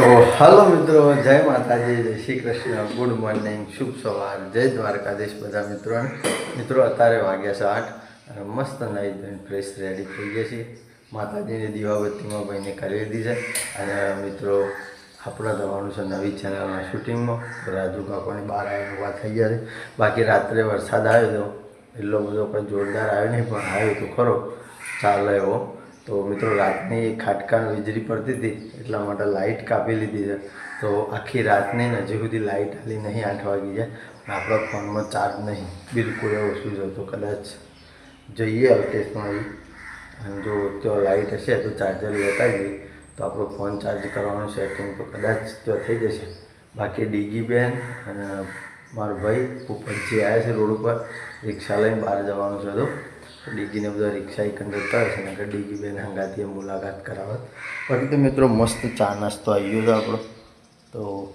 તો હાલો મિત્રો, જય માતાજી, જય શ્રી કૃષ્ણ, ગુડ મોર્નિંગ, શુભ સવાર, જય દ્વારકાધીશ બધા મિત્રો મિત્રો, અત્યારે વાગ્યા છે આઠ અને મસ્ત નાઈ ધોઈને ફ્રેશ રેડી થઈ ગયા છીએ માતાજીની દીવાબત્તીમાં ભાઈને કરી લીધી છે. અને મિત્રો, આપણા જવાનું છે નવી ચેનલના શૂટિંગમાં. રાજુ કાકોની બાર આવીને ઊભા થઈ ગયા છે. બાકી રાત્રે વરસાદ આવ્યો હતો એટલો બધો કોઈ જોરદાર આવ્યો નહીં, પણ આવ્યો તો ખરો. ચાલે એવો. તો મિત્રો, રાતની ખાટકા વીજળી પડતી હતી, એટલા માટે લાઇટ કાપી લીધી છે. તો આખી રાતની હજી સુધી લાઇટ હાલી નહીં આઠ વાગી અને આપણા ફોનમાં ચાર્જ નહીં. બિલકુલ એવો શું છે તો કદાચ જઈએ અલ્કેશમાં આવી અને જો ત્યાં લાઇટ હશે તો ચાર્જર લેતા જઈએ. તો આપણો ફોન ચાર્જ કરવાનું સેટિંગ તો કદાચ તો થઈ જશે. બાકી ડીગી બેન અને મારો ભાઈ ઉપરથી આવ્યા છે રોડ ઉપર. રિક્ષા લઈને બહાર જવાનું છે તો. ડીગીને બધા રિક્ષા એક કંડક્ટર છે ને ડીગી બેન હંગાથી મુલાકાત કરાવત. બાકી તો મિત્રો મસ્ત ચા નાસ્તો આવી ગયો આપણો. તો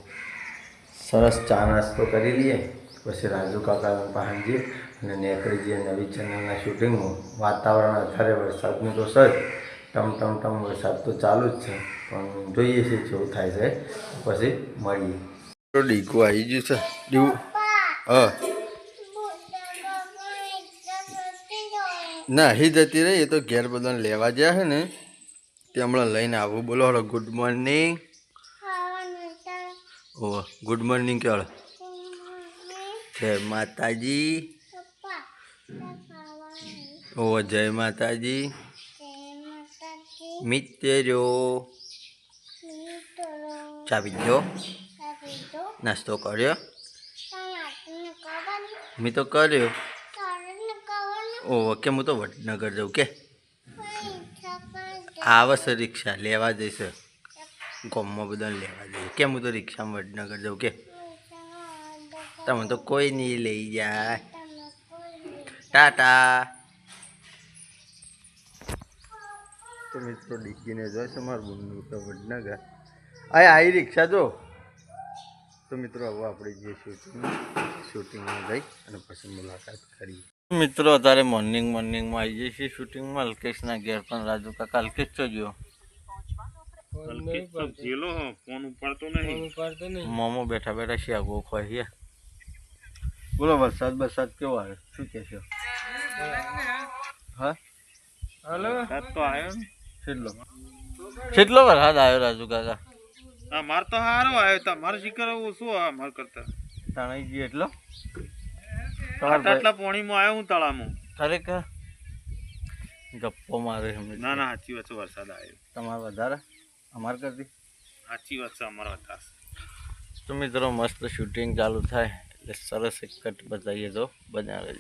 સરસ ચા નાસ્તો કરી લઈએ. પછી રાજુ કાકા પહાણજી અને નેકરીજી નવી ચેનલના શૂટિંગમાં વાતાવરણ અત્યારે વરસાદનું તો સર ટમ ટમ ટમ વરસાદ તો ચાલુ જ છે. પણ જોઈએ છે જેવું થાય છે. પછી મળીએ. ડીકું આવી ગયું છે. ડીવું હા. ના હી જતી રહી એ તો ઘેર બધાને લેવા ગયા છે ને તે હમણાં લઈને આવું. બોલો હળો ગુડ મોર્નિંગ ઓ ગુડ મોર્નિંગ કે હળો જય માતાજી. ઓ જય માતાજી. મિત્રો ચા પીધો નાસ્તો કર્યો? મેં તો કર્યો. ઓ કે હું તો વડનગર જાઉં કે? આવશે રિક્ષા લેવા જઈશે. ગોમમાં બધાને લેવા જઈએ. કેમ હું તો રિક્ષામાં વડનગર જાઉં કે? તમે તો કોઈ નહીં લઈ જાય. ટાટા. તો મિત્રો ડીકીને જોઈશે મારું બુનનું તો વડનગર. અહીં આવી રિક્ષા જો. તો મિત્રો હવે આપણે જે શૂટિંગ શૂટિંગમાં જઈ અને પછી મુલાકાત કરીએ. મિત્રો અત્યારે મોર્નિંગ મોર્નિંગમાં આવી જઈએ છીએ શૂટિંગમાં અલ્કેશના ઘેર પણ રાજુ કાકા અલ્કેશ તો ગયો. ફોન મોમો બેઠા બેઠા શિયાગો ખોઈએ બોલો વરસાદ વરસાદ કેવો આવે? શું કે હા? વરસાદ તો આવ્યો ને. કેટલો વરસાદ આવ્યો રાજુ કાકા. હા માર તો હારો આવ્યો. તા મારે શિખર ઓછું માર કરતા? તાણાઈ ગયો એટલો? આટલા પોણીમાં આવ્યો હું તળામાં ખરેખર? ગપ્પો મારે ના ના સાચી વાત વરસાદ આવ્યો. તમારે વધારે? અમારે કરતી? સાચી વાત છે અમારા હતા તો મિત્રો મસ્ત શૂટિંગ ચાલુ થાય એટલે સરસ એક કટ બતાવીએ તો બનાવે.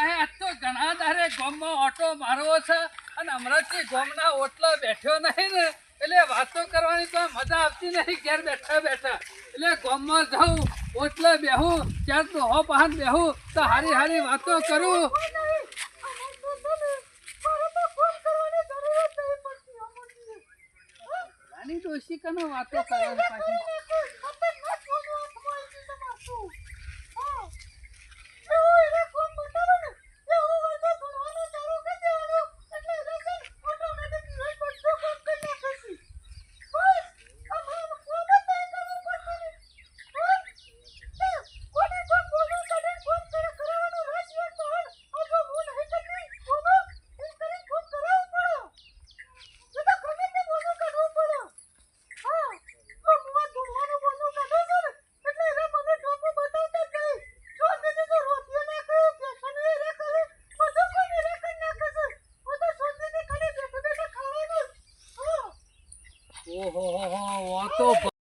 આ તો ઘણા દારે ગામમાં ઓટો મારવો છે અને હમણાંથી ગામના ઓટલો બેઠ્યો નહીં ને. એટલે વાતો કરવાની તો મજા આવતી નહીં ઘેર બેઠા બેઠા એટલે ગામમાં જાઉં ઓટલે બેહું ત્યાં તો હો બેહું તો હારી હારી વાતો કરું ડોશી કનો વાતો કરવાની પાછી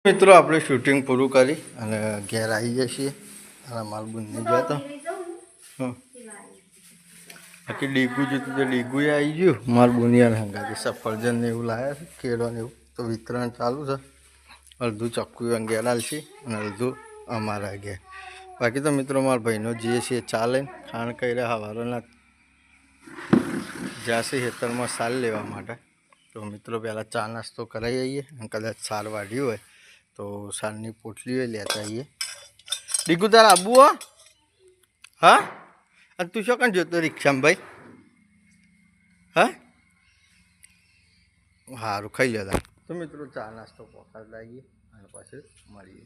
મિત્રો, આપણે શૂટિંગ પૂરું કરી અને ઘેર આવી જઈએ છીએ. અને મારું બંને ગયા. બાકી ડીગું જોતું તો ડીગું આવી ગયું. મારું બુનિયાને હંગાથી સફરજન ને એવું લાવ્યા છે, કેળો એવું. તો વિતરણ ચાલુ છે. અડધું ચક્કું અંગેરાલ છે અને અડધું અમારા ઘેર. બાકી તો મિત્રો, મારા ભાઈનો જે છે ચાલે ખાણ કર્યા હવારોના. જ્યાં હેતરમાં સાલ લેવા માટે. તો મિત્રો, પહેલાં ચા નાસ્તો કરાવી આવીએ અને કદાચ સાર વાઢી હોય. તો સારની પોટલીઓ લેતા આવીએ ડીગુ તારા આબુ હો? હા? અને તું શું કાંઈ જોતો રિક્ષામાં ભાઈ? હા? સારું ખાઈ લેતા તો મિત્રો, ચા નાસ્તો પોકાડ લાગીએ અને પછી મળીએ.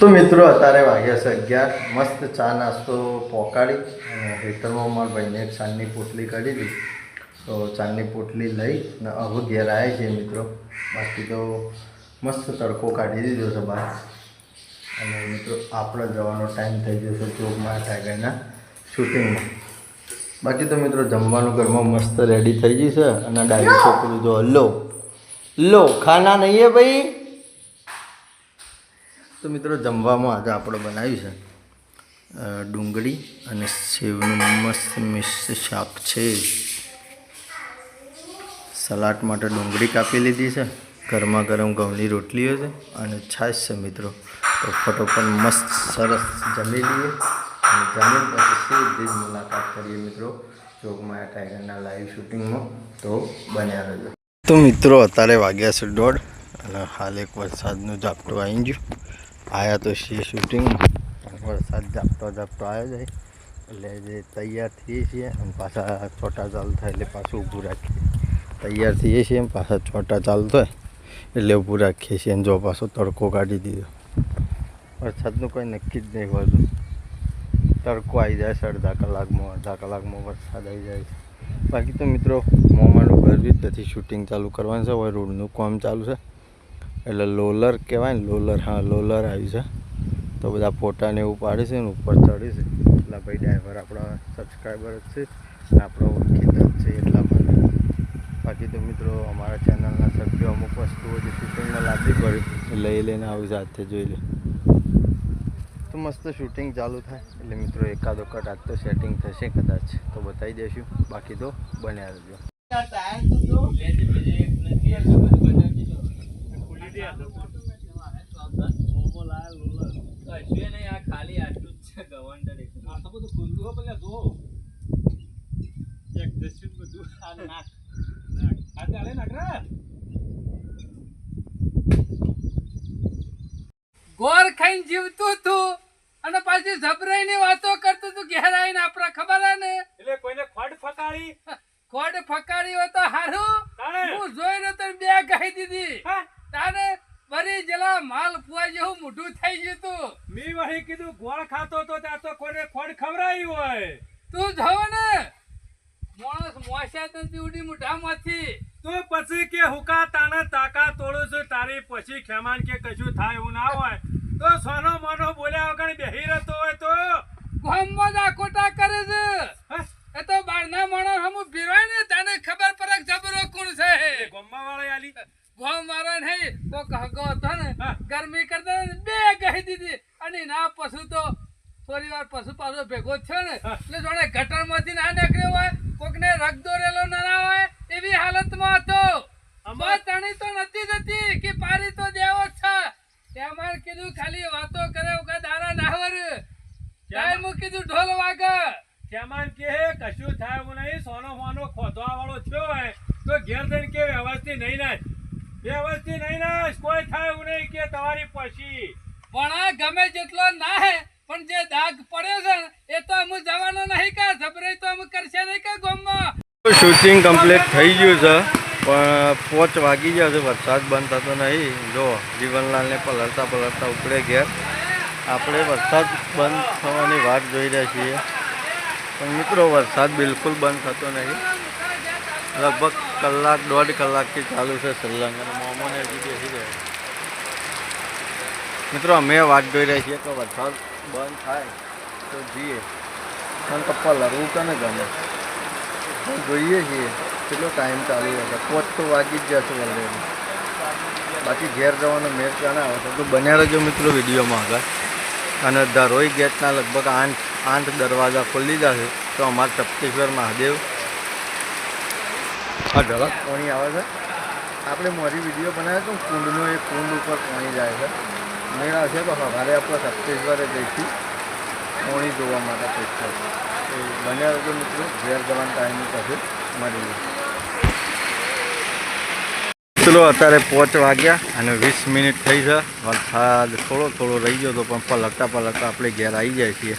તો મિત્રો, અત્યારે વાગ્યા છે અગિયાર. મસ્ત ચા નાસ્તો પોકાડી અને હેઠળમાં મારા ભાઈને એક ચાંદની પોટલી કાઢી હતી તો ચાંદની પોટલી લઈ અને હવે ઘેર આવે છે મિત્રો. બાકી તો મસ્ત તડકો કાઢી દીધો છે બહાર. અને મિત્રો આપણે જવાનો ટાઈમ થઈ ગયો છે ચોકમાં ટાઈગરના શૂટિંગમાં. બાકી તો મિત્રો જમવાનું ઘરમાં મસ્ત રેડી થઈ ગઈ છે અને ડાયરી છોકરું જો લો! લો ખાના નહીં હે ભાઈ? તો મિત્રો જમવામાં આજે આપણે બનાવ્યું છે ડુંગળી અને સેવનું મસ્ત મિક્સ શાક છે. સલાડ માટે ડુંગળી કાપી લીધી છે. ગરમા ગરમ ઘઉંની રોટલીઓ છે અને છાશ છે મિત્રો. તો ફટોફટ મસ્ત સરસ જમી લઈએ. અને જમીન પછી સીધી જ મુલાકાત કરીએ મિત્રો, ચોકમાં ટાઈગરના લાઈવ શૂટિંગમાં તો બન્યા રહેજો. તો મિત્રો, અત્યારે વાગ્યા છે દોઢ અને હાલ એક વરસાદનું ઝાપટું આવી ગયું. આવ્યા તો છીએ શૂટિંગમાં વરસાદ ઝાપટો ઝાપટો આવ્યો જાય એટલે જે તૈયાર થઈએ છીએ અને પાછા છોટા ચાલુ થાય એટલે પાછું ઊભું રાખીએ. તૈયાર થઈએ છીએ પાછા છોટા ચાલુ થાય એટલે ઊભું રાખીએ છીએ અને જો પાછો તડકો કાઢી દીધો. વરસાદનું કોઈ નક્કી જ નહીં હોતું. તડકો આવી જાય છે, અડધા કલાકમાં અડધા કલાકમાં વરસાદ આવી જાય છે. બાકી તો મિત્રો, મોમાનું ઘર બી ત્યાંથી શૂટિંગ ચાલુ કરવાનું છે, હવે રોડનું કામ ચાલુ છે. એટલે લોલર કહેવાય ને, લોલર, હા, લોલર આવ્યું છે. તો બધા ફોટાને એવું પાડે છે ને, ઉપર ચડે છે. એટલા ભાઈ ડ્રાઈવર આપણા સબસ્ક્રાઈબર જ છે. આપણો ઓળખીતા જ છે, એટલા બાકી તો મિત્રો અમારા ચેનલના સભ્યો અમુક વસ્તુઓ જે શૂટિંગમાં લાગી પડી. એ લઈ લઈને આવી જાતે જોઈ લે. તો મસ્ત શૂટિંગ ચાલુ થાય. એટલે મિત્રો એકાદો કટ આજ તો સેટિંગ થશે કદાચ. તો બતાવી દઈશું. બાકી તો બન્યા રહેજો. ગોર ખાઈને જીવતું તું અને પાછી જબરાઈની વાતો કરતું તું ઘેર આવીને આપણા ખબર હે ને? એટલે કોઈને ખોટ ફકાડી ખોડ ફકાડી હોય તો હારું તાણે? હું જોઈને તો બે કહી દીધી હા? તારે વરી જલા માલ ફુવા જેવું મોઢું થઈ ગયું તું મી વહી કીધું ગોળ ખાતો તો ત્યાં તો કોઈને ખોટ ખવડાવી હોય તું જોવો ને માણસ મોસ્યા નથી ઉડી મોઢામાંથી તો પછી કે હુકા તાને તાકા તોડું છું તારી પછી ખેમાન કે કશું થાય એવું ના હોય તો સોનો મોનો બોલ્યા વગર બેહી રહેતો હોય તો ગામમાં જ આકોટા કરે છે હા? એ તો બહારના માણસ હમું ભીરોય ને તને ખબર પડે કે જબરો કોણ છે એ ગોમ્મા વાળા આલી ભાવ મારો નહીં તો કહકો હતો ને હા. ગરમી કરતા ને બે કહી દીધી અને ના પશુ તો થોડી વાર પશુ પાછો ભેગો જ થયો ને હા. એટલે જોડે ગટરમાંથી ના નીકળ્યો હોય કોકને રગ દોરેલો ના હોય એવી હાલતમાં હતો અમાર- બસ તણી તો નથી જતી કે પારી તો દેવો જ છે તેમાં કીધું ખાલી વાતો કરે કે દારા નાવર ત્યારે હું કીધું, ઢોલ વાગે ખેમાન કે હે કશું થાય એવું નહીં, સોનો મોનો ખોદવા વાળો થયો હોય, તો ઘેર જઈને કે વ્યવસ્થિત નહીં નાચ વ્યવસ્થિત નહીં નાચ કોઈ થાય એવું નહીં કે તમારી પછી. પણ આ ગમે જેટલો ના હે પણ જે દાગ પડ્યો છે એ તો અમુ જવાનો નહીં કે, જબરાઈ તો અમુ કરશે નહીં કે ગોમમાં. શૂટિંગ કમ્પ્લીટ થઈ ગયું છે, પણ પોચ વાગી ગયા છે, વરસાદ બંધ થતો નહીં. જો, જીવનલાલને પલળતા પલળતા ઉપડે ઘેર. આપણે વરસાદ બંધ થવાની વાત જોઈ રહ્યા છીએ. પણ મિત્રો, વરસાદ બિલકુલ બંધ થતો નહીં. લગભગ કલાક, દોઢ કલાકથી ચાલુ છે સલંગ અને મોમોને હજી બેસી ગયા મિત્રો, અમે વાત જોઈ રહ્યા છીએ કે વરસાદ બંધ થાય તો જઈએ. પણ પપ્પા, લડવું કને ગમે? પણ જોઈએ છીએ. કેટલો ટાઈમ ચાલુ હશે પોચ તો વાગી જ જશે ઓલરેડી બાકી ઘેર જવાનો મેચ ક્યાં આવે છે. તો બન્યા રહેજો મિત્રો વિડીયોમાં આગળ. અને ધરોઈ ગેટના લગભગ આઠ આઠ દરવાજા ખોલી જશે તો અમારા તપ્તેશ્વર મહાદેવ. આ ઢળક પાણી આવે છે? આપણે મોરી વીડિયો બનાવ્યો તો કુંડનો એ કુંડ ઉપર પાણી જાય છે. મેળા છે તો સવારે આપણે સપ્તેશ્વરે જઈશું પાણી જોવા માટે પૈસા એ બન્યા તો મિત્રો. ઘેર જવાનો ટાઈમ પછી મળીએ ચલો, અત્યારે પાંચ વાગ્યા અને વીસ મિનિટ થઈ છે. વરસાદ થોડો થોડો રહી ગયો તો પણ પલટતા પલટતા આપણે ઘેર આવી જાય છીએ.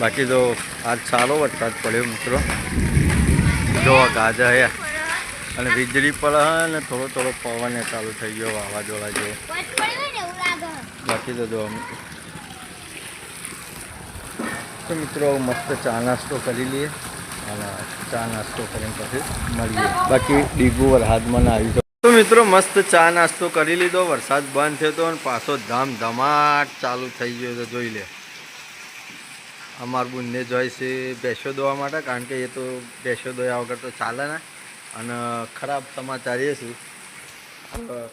બાકી તો આજ સારો વરસાદ પડ્યો મિત્રો. જો ગાજા હે. અને વીજળી પડે અને થોડો થોડો પવન ચાલુ થઈ ગયો, વાવાઝોડા જેવો. ને બાકી તો જો તો મિત્રો, મસ્ત ચા નાસ્તો કરી લઈએ. અને ચા નાસ્તો કરીને પછી મળીએ. બાકી ડીગુ વરહાદમાં ના આવી તો મિત્રો, મસ્ત ચા નાસ્તો કરી લીધો. વરસાદ બંધ થયો તો અને પાછો ધમ ધમાટ ચાલુ થઈ ગયો તો જોઈ લે. અમારું બુનને જોઈ છે ભેંસો દોવા માટે, કારણ કે એ તો ભેંસો દોયા વગર તો ચાલે ને. અને ખરાબ સમાચાર એ છે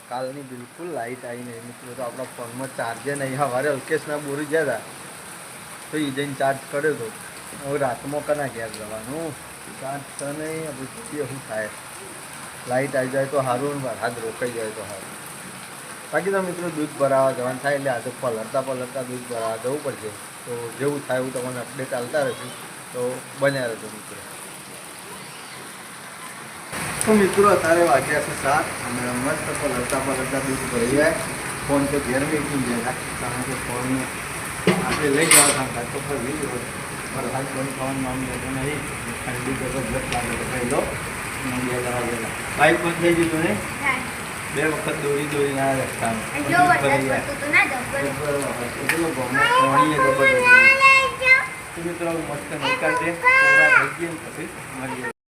કાલની બિલકુલ લાઇટ આવી નહીં. મિત્રો, તો આપણા ફોનમાં ચાર્જે નહીં. સવારે અલ્કેશના બોરી ગયા હતા તો એ જઈને ચાર્જ કર્યો હતો હવે રાતમાં કના ઘેર જવાનું? ચાર્જ છે નહીં, હવે શું થાય? લાઇટ આવી જાય તો સારું હાથ રોકાઈ જાય તો સારું બાકી તો મિત્રો દૂધ ભરાવા જવાનું થાય એટલે આજે પલરતા પલરતા દૂધ ભરાવા જવું પડશે. તો જેવું થાય એવું તમને અપડેટ આવતા રહેશે. તો બન્યા રહેજો મિત્રો. તો મિત્રો અત્યારે વાગ્યા છે સાત. અને મસ્ત પલરતા પલરતા દૂધ ભરી જાય ફોન તો ઘેર મેકી જાય કારણ કે ફોન આપણે લઈ જવા થાય તો ફરી વરસાદ બંધ થવાનું નામ લેતો નહીં. ઠંડી જબરજસ્ત લાગે તો કહી દો અને બે જવા ગયેલા બાઇક બંધ થઈ ગયું ને? બે વખત દોડી રસ્તામાં. તો ના મળીએ.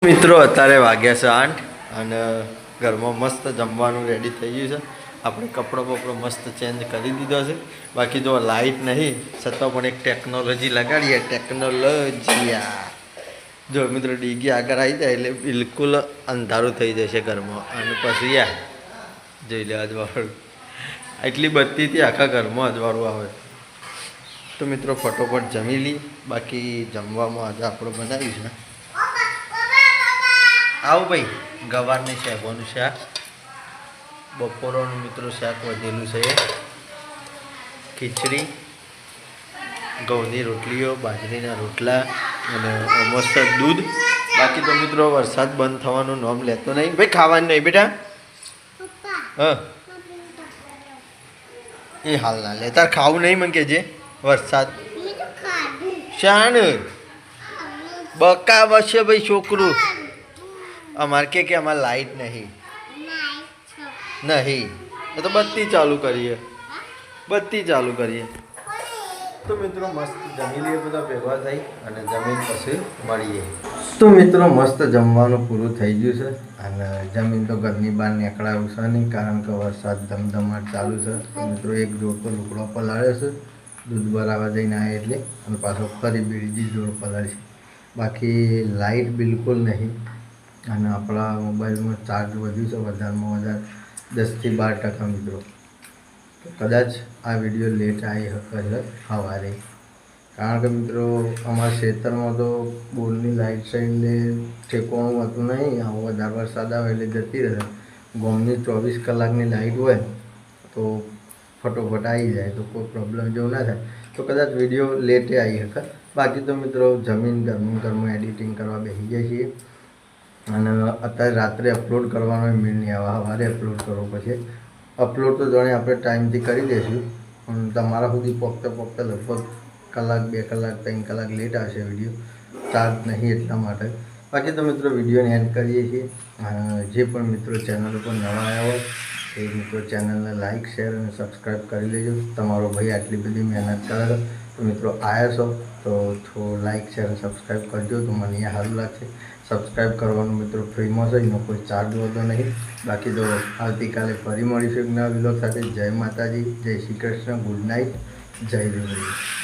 મિત્રો અત્યારે વાગ્યા છે આઠ અને ઘરમાં મસ્ત જમવાનું રેડી થઈ ગયું છે. આપણે કપડો બપડો મસ્ત ચેન્જ કરી દીધો છે. બાકી જો લાઇટ નહીં છતાં પણ એક ટેકનોલોજી લગાડીએ. ટેકનોલોજીયા જો મિત્રો ડીગી આગળ આવી જાય એટલે બિલકુલ અંધારું થઈ જશે ઘરમાં. અને પછી યા, જોઈ લે અજવાળું. એટલી બત્તીથી આખા ઘરમાં અજવાળું આવે. તો મિત્રો ફટોફટ જમી લઈ બાકી જમવામાં આજે આપણે બનાવ્યું છે આવું ભાઈ, ગવારની શેકોનું શાક. બપોરોનું મિત્રો શાક વધેલું છે. ખીચડી, ઘઉંની રોટલીઓ, બાજરીના રોટલા અને મસ્ત દૂધ. બાકી તો મિત્રો વરસાદ બંધ થવાનું નામ લેતો નહીં. ભાઈ ખાવાનું નહીં બેટા? હા. એ હાલ ના લે. તાર ખાવું નહીં મને કહેજે વરસાદ. શાણ. બકા વસે ભાઈ છોકરું. અમારે કે કે અમારે લાઈટ નહીં. નહીં. એ તો બત્તી ચાલુ કરીએ. બત્તી ચાલુ કરીએ. તો મિત્રો મસ્ત જમી લઈએ બધા ભેગા થઈ અને જમીન પછી મળીએ. તો મિત્રો મસ્ત જમવાનું પૂરું થઈ ગયું છે અને જમીન તો ઘરની બહાર નીકળાયું છે નહીં કારણ કે વરસાદ ધમધમાટ ચાલુ છે. મિત્રો એક જોડ તો લુકડો પલાળ્યો છે. દૂધ ભરાવા જઈને આવે એટલે અને પાછો ફરી બીજી જોડ પલાળી બાકી લાઇટ બિલકુલ નહીં અને આપણા મોબાઈલમાં ચાર્જ વધ્યું છે વધારેમાં વધારે દસથી બાર ટકા મિત્રો. તો કદાચ આ વીડિયો લેટ આવી હશે સવારે. કારણ કે મિત્રો, અમારા ખેતરમાં તો બોલની લાઇટ સાઈડને ઠેકવાનું હતું નહીં. આવો વધારે વરસાદ આવે એટલે જતી રહે. ગોમની ચોવીસ કલાકની લાઇટ હોય તો ફટોફટ આવી જાય, તો કોઈ પ્રોબ્લેમ જેવું ના થાય. તો કદાચ વીડિયો લેટે આવી શકે બાકી તો મિત્રો, જમીન ઘરનું ઘરમાં એડિટિંગ કરવા બેસી જાય છીએ. અને અત્યારે રાત્રે અપલોડ કરવાનો મેળ નહીં આવે સવારે અપલોડ કરવો પછી. અપલોડ તો જાણે આપણે ટાઈમથી કરી દઈશું. પણ તમારા સુધી પોખતે પોખતે લગભગ કલાક, બે કલાક, ત્રણ કલાક લેટ આવશે વીડિયો ચાર્જ નહીં એટલા માટે. બાકી તો મિત્રો વિડીયોને એન્ડ કરીએ છીએ. જે પણ મિત્રો ચેનલ ઉપર નવા આવ્યા હોય એ મિત્રો ચેનલને લાઇક શેર અને સબસ્ક્રાઈબ કરી લેજો. તમારો ભાઈ આટલી બધી મહેનત કરે તો મિત્રો આવ્યા છો, તો થોડું લાઇક શેર અને સબસ્ક્રાઈબ કરજો તો મને સારું લાગશે. સબસ્ક્રાઈબ કરવાનું મિત્રો. ફ્રીમાં છે એનો કોઈ ચાર્જ હોતો નહીં. બાકી તો આવતીકાલે ફરી મળીશું એક નવા સાથે. જય માતાજી, જય શ્રી કૃષ્ણ ગુડ નાઇટ જય દેવરી